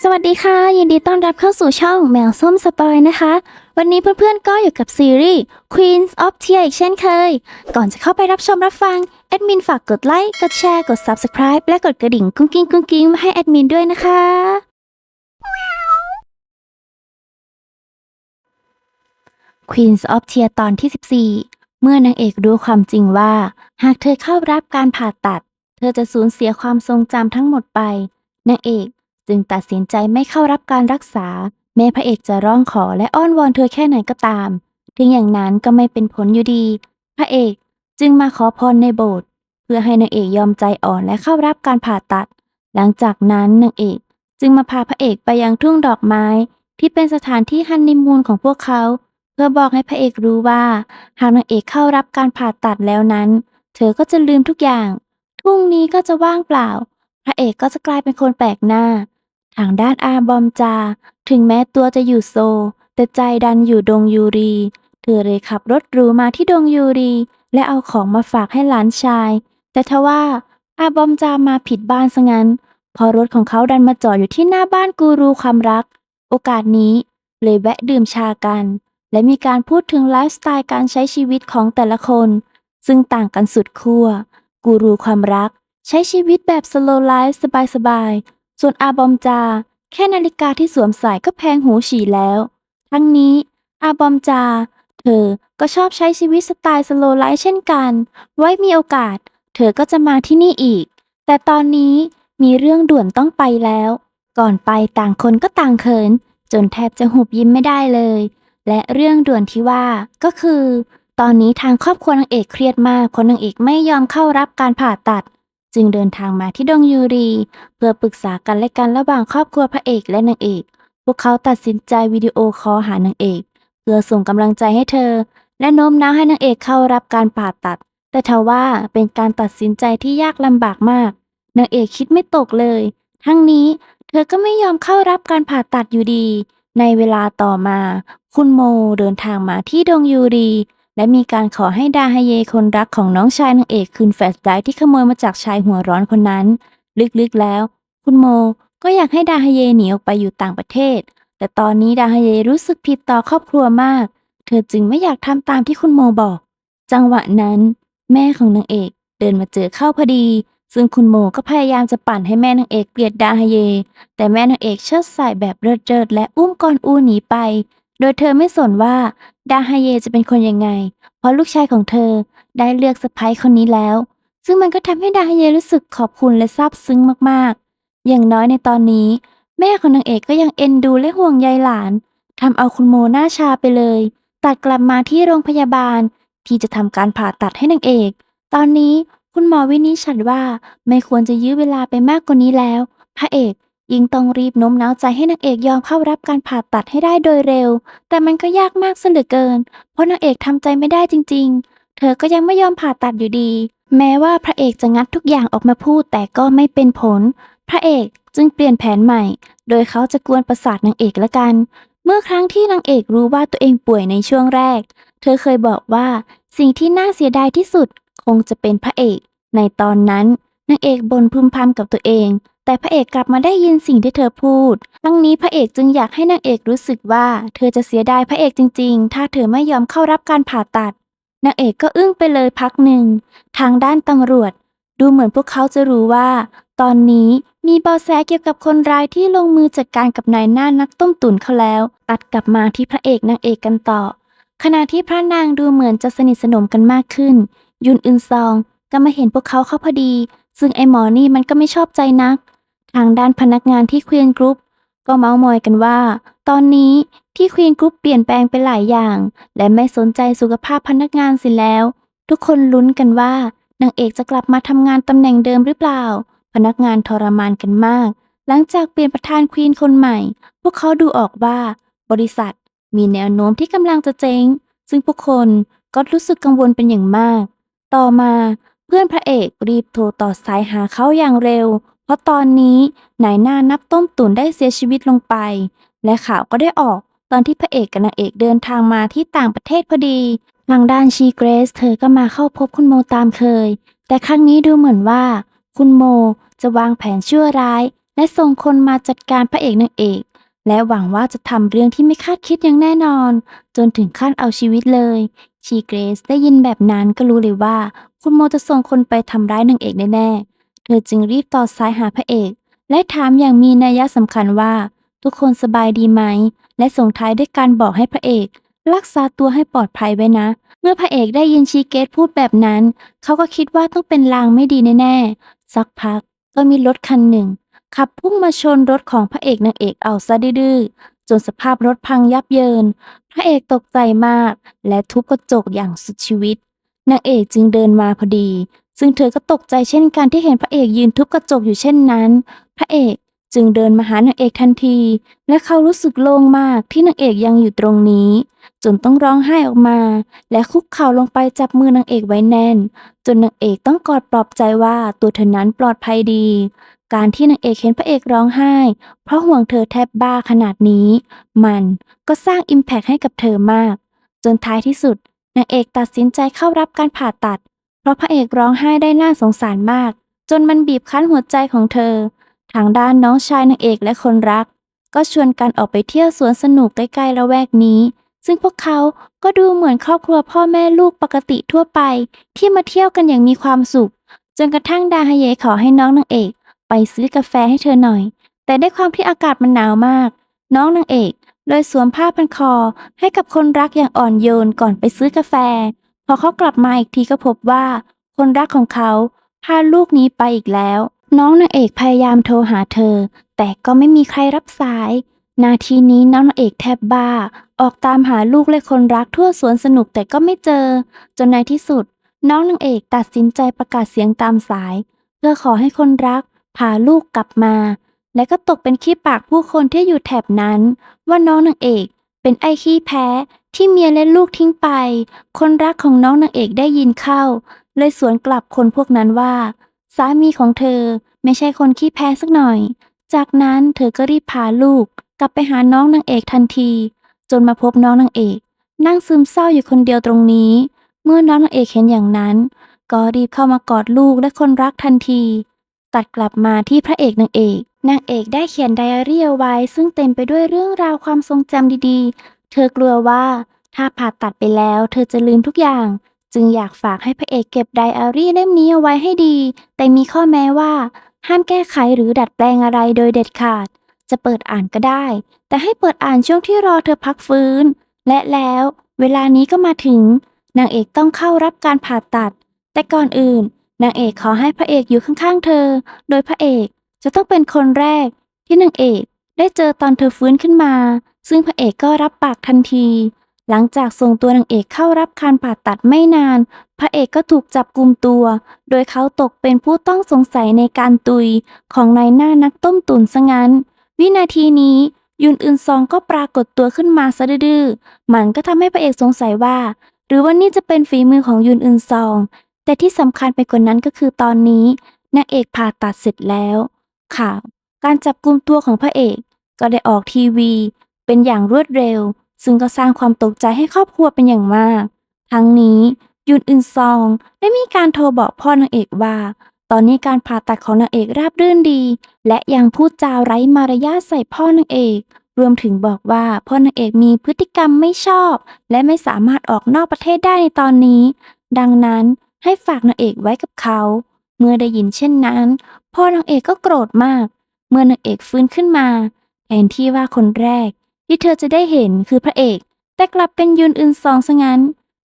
สวัสดีค่ะ ยินดีต้อนรับเข้าสู่ช่องแมวส้มสปอยนะคะ วันนี้เพื่อนๆก็อยู่กับซีรีส์ Queens of Tear อีกเช่นเคย ก่อนจะเข้าไปรับชมรับฟัง แอดมินฝากกดไลค์กดแชร์กด Subscribe และกดกระดิ่งกุ้งกิ้งกุ้งกิ้งมาให้แอดมินด้วยนะคะ Queens of Tear ตอนที่ 14 เมื่อนางเอกรู้ความจริงว่า หากเธอเข้ารับการผ่าตัด เธอจะสูญเสียความทรงจำทั้งหมดไปนางเอก จึงตัดสินใจไม่เข้ารับการรักษา แม้พระเอกจะร้องขอและอ้อนวอนเธอแค่ไหนก็ตามถึงอย่างนั้นก็ไม่เป็นผลอยู่ดี พระเอกจึงมาขอพรในโบสถ์เพื่อให้นางเอกยอมใจอ่อนและเข้ารับการผ่าตัด หลังจากนั้นนางเอกจึงมาพาพระเอกไปยังทุ่งดอกไม้ ที่เป็นสถานที่ฮันนีมูนของพวกเขา เพื่อบอกให้พระเอกรู้ว่าหากนางเอกเข้ารับการผ่าตัดแล้วนั้น เธอก็จะลืมทุกอย่าง ทุ่งนี้ก็จะว่างเปล่า พระเอกก็จะกลายเป็นคนแปลกหน้า ทางด้านอาบอมจา ถึงแม้ตัวจะอยู่โซ แต่ใจดันอยู่ดงยูรี เธอเลยขับรถหรูมาที่ดงยูรี และเอาของมาฝากให้หลานชาย แต่ทว่าอาบอมจามาผิดบ้านซะงั้น พอรถของเขาดันมาจอดอยู่ที่หน้าบ้านกูรูความรัก โอกาสนี้เลยแวะดื่มชากัน และมีการพูดถึงไลฟ์สไตล์การใช้ชีวิตของแต่ละคน ซึ่งต่างกันสุดขั้วกูรูความรัก ใช้ชีวิตแบบสโลไลฟ์สบายๆ ส่วนอาบอมจา แค่นาฬิกาที่สวมใส่ก็แพงหูฉี่แล้ว ทั้งนี้อาบอมจา เธอก็ชอบใช้ชีวิตสไตล์สโลไลฟ์เช่นกัน ไว้มีโอกาส เธอก็จะมาที่นี่อีก แต่ตอนนี้มีเรื่องด่วนต้องไปแล้ว ก่อนไปต่างคนก็ต่างเขิน จนแทบจะหุบยิ้มไม่ได้เลย และเรื่องด่วนที่ว่าก็คือ ตอนนี้ทางครอบครัวนางเอกเครียดมากเพราะนางเอกไม่ยอมเข้ารับการผ่าตัด จึงเดินทางมาที่ดงยูรี เพื่อปรึกษากันและกันระหว่างครอบครัวพระเอกและนางเอก พวกเขาตัดสินใจวิดีโอคอลหานางเอก เพื่อส่งกำลังใจให้เธอ และโน้มน้าวให้นางเอกเข้ารับการผ่าตัด แต่ทว่าเป็นการตัดสินใจที่ยากลำบากมากนางเอกคิดไม่ตกเลย ทั้งนี้เธอก็ไม่ยอมเข้ารับการผ่าตัดอยู่ดี ในเวลาต่อมา คุณโมเดินทางมาที่ดงยูรี และมีการขอให้ดาฮเยคนรักของน้องชายนางเอกคืนแฟลชไดร์ที่ขโมยมาจากชายหัวร้อนคนนั้น ลึกๆแล้ว คุณโมก็อยากให้ดาฮเยหนีออกไปอยู่ต่างประเทศ แต่ตอนนี้ดาฮเยรู้สึกผิดต่อครอบครัวมาก เธอจึงไม่อยากทำตามที่คุณโมบอก จังหวะนั้น แม่ของนางเอกเดินมาเจอเข้าพอดี ซึ่งคุณโมก็พยายามจะปั่นให้แม่นางเอกเกลียดดาฮเย แต่แม่นางเอกเชิดใส่แบบเริดๆและอุ้มกอนอูหนีไป โดยเธอไม่สนว่าดาฮาเยจะเป็นคนยังไง เพราะลูกชายของเธอได้เลือกสะพ้ยคนนี้แล้ว ซึ่งมันก็ทำให้ดาฮาเยรู้สึกขอบคุณและซาบซึ้งมากๆ อย่างน้อยในตอนนี้ แม่ของนางเอกก็ยังเอ็นดูและห่วงใยหลานทำเอาคุณโมหน้าชาไปเลย ตัดกลับมาที่โรงพยาบาล ที่จะทำการผ่าตัดให้นางเอก ตอนนี้คุณหมอวินิจฉัยว่าไม่ควรจะยื้อเวลาไปมากกว่านี้แล้ว พระเอก ยิ่งต้องรีบโน้มน้าวใจให้นางเอกยอมเข้ารับการผ่าตัดให้ได้โดยเร็ว แต่มันก็ยากมากซะเหลือเกิน เพราะนางเอกทำใจไม่ได้จริง ๆ เธอก็ยังไม่ยอมผ่าตัดอยู่ดี แม้ว่าพระเอกจะงัดทุกอย่างออกมาพูดแต่ก็ไม่เป็นผล พระเอกจึงเปลี่ยนแผนใหม่ โดยเขาจะกวนประสาทนางเอกละกัน เมื่อครั้งที่นางเอกรู้ว่าตัวเองป่วยในช่วงแรก เธอเคยบอกว่าสิ่งที่น่าเสียดายที่สุด คงจะเป็นพระเอก ในตอนนั้นนางเอกบ่นพึมพำกับตัวเอง แต่พระเอกกลับมาได้ยินสิ่งที่เธอพูด ทั้งนี้พระเอกจึงอยากให้นางเอกรู้สึกว่า เธอจะเสียดายพระเอกจริง ๆ ถ้าเธอไม่ยอมเข้ารับการผ่าตัด นางเอกก็อึ้งไปเลยพักหนึ่ง ทางด้านตำรวจ ดูเหมือนพวกเขาจะรู้ว่า ตอนนี้มีเบาะแสเกี่ยวกับคนร้ายที่ลงมือจัดการกับนายหน้านักต้มตุ๋นเขาแล้ว ตัดกลับมาที่พระเอกนางเอกกันต่อ ขณะที่พระนางดูเหมือนจะสนิทสนมกันมากขึ้น ยุนอึนซองก็มาเห็นพวกเขาเข้าพอดี ซึ่งไอหมอนี่มันก็ไม่ชอบใจนัก ทางด้านพนักงานที่ควีนกรุ๊ปก็เมาส์มอยกันว่า ตอนนี้ที่ควีนกรุ๊ปเปลี่ยนแปลงไปหลายอย่าง และไม่สนใจสุขภาพพนักงานสิแล้ว ทุกคนลุ้นกันว่านางเอกจะกลับมาทำงานตำแหน่งเดิมหรือเปล่า พนักงานทรมานกันมาก หลังจากเปลี่ยนประธานควีนคนใหม่ พวกเขาดูออกว่า บริษัท มีแนวโน้มที่กำลังจะเจ๊ง ซึ่งพวกคนก็รู้สึกกังวลเป็นอย่างมาก ต่อมาเพื่อนพระเอกรีบโทรต่อสายหาเขาอย่างเร็ว ราะตอนนี้นายหน้านับต้มตุ๋นได้เสียชีวิตลงไป และข่าวก็ได้ออกตอนที่พระเอกกับนางเอกเดินทางมาที่ต่างประเทศพอดีทางด้านชีเกรส เธอก็มาเข้าพบคุณโมตามเคย แต่ครั้งนี้ดูเหมือนว่า คุณโมจะวางแผนชั่วร้าย และส่งคนมาจัดการพระเอกนางเอก และหวังว่าจะทำเรื่องที่ไม่คาดคิดอย่างแน่นอน จนถึงขั้นเอาชีวิตเลย ชีเกรซได้ยินแบบนั้นก็รู้เลยว่า คุณโมจะส่งคนไปทำร้ายนางเอกแน่ๆ เธอจึงรีบต่อสายหาพระเอก และถามอย่างมีนัยสำคัญว่า ทุกคนสบายดีไหม และส่งท้ายด้วยการบอกให้พระเอก รักษาตัวให้ปลอดภัยไว้นะ เมื่อพระเอกได้ยินชีเกตพูดแบบนั้น เขาก็คิดว่าต้องเป็นลางไม่ดีแน่ๆ สักพักก็มีรถคันหนึ่ง ขับพุ่งมาชนรถของพระเอกนางเอกเอาซะดื้อจนสภาพรถพังยับเยิน พระเอกตกใจมาก และทุบกระจกอย่างสุดชีวิตนางเอกจึงเดินมาพอดี ซึ่งเธอก็ตกใจเช่นกันที่เห็นพระเอกยืนทุบกระจกอยู่เช่นนั้น พระเอกจึงเดินมาหานางเอกทันที และเขารู้สึกโล่งมากที่นางเอกยังอยู่ตรงนี้ จนต้องร้องไห้ออกมา และคุกเข่าลงไปจับมือนางเอกไว้แน่น จนนางเอกต้องกอดปลอบใจว่าตัวเธอนั้นปลอดภัยดี การที่นางเอกเห็นพระเอกร้องไห้ เพราะห่วงเธอแทบบ้าขนาดนี้ มันก็สร้างอิมแพกให้กับเธอมาก จนท้ายที่สุดนางเอกตัดสินใจเข้ารับการผ่าตัด เพราะพระเอกร้องไห้ได้น่าสงสารมาก จนมันบีบคั้นหัวใจของเธอ ทางด้านน้องชายนางเอกและคนรัก ก็ชวนกันออกไปเที่ยวสวนสนุกใกล้ๆละแวกนี้ ซึ่งพวกเขาก็ดูเหมือนครอบครัวพ่อแม่ลูกปกติทั่วไป ที่มาเที่ยวกันอย่างมีความสุข จนกระทั่งดาฮเยขอให้น้องนางเอก ไปซื้อกาแฟให้เธอหน่อย แต่ด้วยความที่อากาศมันหนาวมาก น้องนางเอกเลยสวมผ้าพันคอให้กับคนรักอย่างอ่อนโยนก่อนไปซื้อกาแฟ พอเขากลับมาอีกทีก็พบว่า คนรักของเขาพาลูกนี้ไปอีกแล้ว น้องนางเอกพยายามโทรหาเธอ แต่ก็ไม่มีใครรับสาย นาทีนี้น้องนางเอกแทบบ้า ออกตามหาลูกและคนรักทั่วสวนสนุกแต่ก็ไม่เจอ จนในที่สุด น้องนางเอกตัดสินใจประกาศเสียงตามสาย เพื่อขอให้คนรักพาลูกกลับมา และก็ตกเป็นขี้ปากผู้คนที่อยู่แถบนั้น ว่าน้องนางเอก เป็นไอ้ขี้แพ้ที่เมียและลูกทิ้งไป คนรักของน้องนางเอกได้ยินเข้า เลยสวนกลับคนพวกนั้นว่า สามีของเธอไม่ใช่คนขี้แพ้สักหน่อย จากนั้นเธอก็รีบพาลูก กลับไปหาน้องนางเอกทันที จนมาพบน้องนางเอก นั่งซึมเศร้าอยู่คนเดียวตรงนี้ เมื่อน้องนางเอกเห็นอย่างนั้น ก็รีบเข้ามากอดลูกและคนรักทันที ตัดกลับมาที่พระเอกนางเอก นางเอกได้เขียนไดอารี่เอาไว้ ซึ่งเต็มไปด้วยเรื่องราวความทรงจำดีๆ เธอกลัวว่าถ้าผ่าตัดไปแล้ว เธอจะลืมทุกอย่าง จึงอยากฝากให้พระเอกเก็บไดอารี่เล่มนี้เอาไว้ให้ดี แต่มีข้อแม้ว่า ห้ามแก้ไขหรือดัดแปลงอะไรโดยเด็ดขาด จะเปิดอ่านก็ได้ แต่ให้เปิดอ่านช่วงที่รอเธอพักฟื้น และแล้วเวลานี้ก็มาถึง นางเอกต้องเข้ารับการผ่าตัด แต่ก่อนอื่น นางเอกขอให้พระเอกอยู่ข้างๆ เธอ โดยพระเอก จะต้องเป็นคนแรกที่นางเอกได้เจอตอนเธอฟื้นขึ้นมา ซึ่งพระเอกก็รับปากทันที หลังจากส่งตัวนางเอกเข้ารับการผ่าตัดไม่นาน พระเอกก็ถูกจับกลุ่มตัว โดยเขาตกเป็นผู้ต้องสงสัยในการตุยของนายหน้านักต้มตุ๋นซะงั้น วินาทีนี้ยุนอึนซองก็ปรากฏตัวขึ้นมาซะดื้อมันก็ทำให้พระเอกสงสัยว่า หรือว่านี่จะเป็นฝีมือของยุนอึนซอง แต่ที่สำคัญไปกว่านั้นก็คือตอนนี้นางเอกผ่าตัดเสร็จแล้ว ข่าว การจับกลุ่มตัวของพระเอก ก็ได้ออกทีวี เป็นอย่างรวดเร็ว ซึ่งก็สร้างความตกใจให้ครอบครัวเป็นอย่างมาก ทั้งนี้ยุนอึนซองได้มีการโทรบอกพ่อนางเอกว่า ตอนนี้การผ่าตัดของนางเอกราบรื่นดี และยังพูดจาไร้มารยาทใส่พ่อนางเอก รวมถึงบอกว่าพ่อนางเอกมีพฤติกรรมไม่ชอบ และไม่สามารถออกนอกประเทศได้ในตอนนี้ ดังนั้นให้ฝากนางเอกไว้กับเขา เมื่อได้ยินเช่นนั้น พ่อนางเอกก็โกรธมาก เมื่อนางเอกฟื้นขึ้นมาแทนที่ว่าคนแรก ที่เธอจะได้เห็นคือพระเอก แต่กลับเป็นยุนอึนซองซะงั้น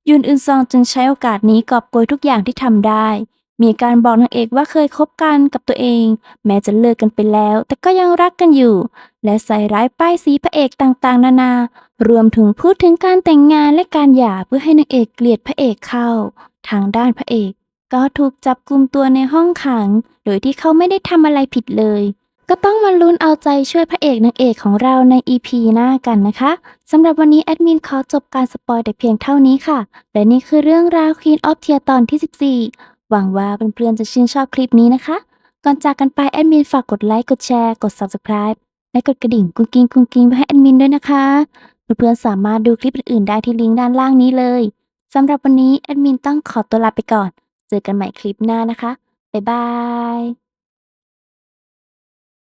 ยุนอึนซองจึงใช้โอกาสนี้กอบโกยทุกอย่างที่ทำได้ มีการบอกนางเอกว่าเคยคบกันกับตัวเอง แม้จะเลิกกันไปแล้ว แต่ก็ยังรักกันอยู่ และใส่ร้ายป้ายสีพระเอกต่างๆ นานารวมถึงพูดถึงการแต่งงานและการหย่าเพื่อให้นางเอกเกลียดพระเอกเข้า ทางด้านพระเอก ก็ถูกจับกลุมตัวในห้องขัง โดยที่เขาไม่ได้ทำอะไรผิดเลย ก็ต้องมาลุ้นเอาใจช่วยพระเอกนางเอกของเราใน EP หน้ากันนะคะสำหรับวันนี้แอดมินขอจบการสปอยแต่เพียงเท่านี้ค่ะ และนี่คือเรื่องราว Queen of Tear ตอนที่ 14 หวังว่าเพื่อนๆจะชื่นชอบคลิปนี้นะคะ ก่อนจากกันไปแอดมินฝากกดไลค์กดแชร์กด Subscribe และกดกระดิ่งกุ้งกิ้งกุ้งกิ้งไว้ให้แอดมินด้วยนะคะ เพื่อนๆสามารถดูคลิปอื่นๆได้ที่ลิงก์ด้านล่างนี้เลยสำหรับวันนี้แอดมินต้องขอตัวลาไปก่อน เจอกันใหม่คลิปหน้านะคะ บ๊ายบาย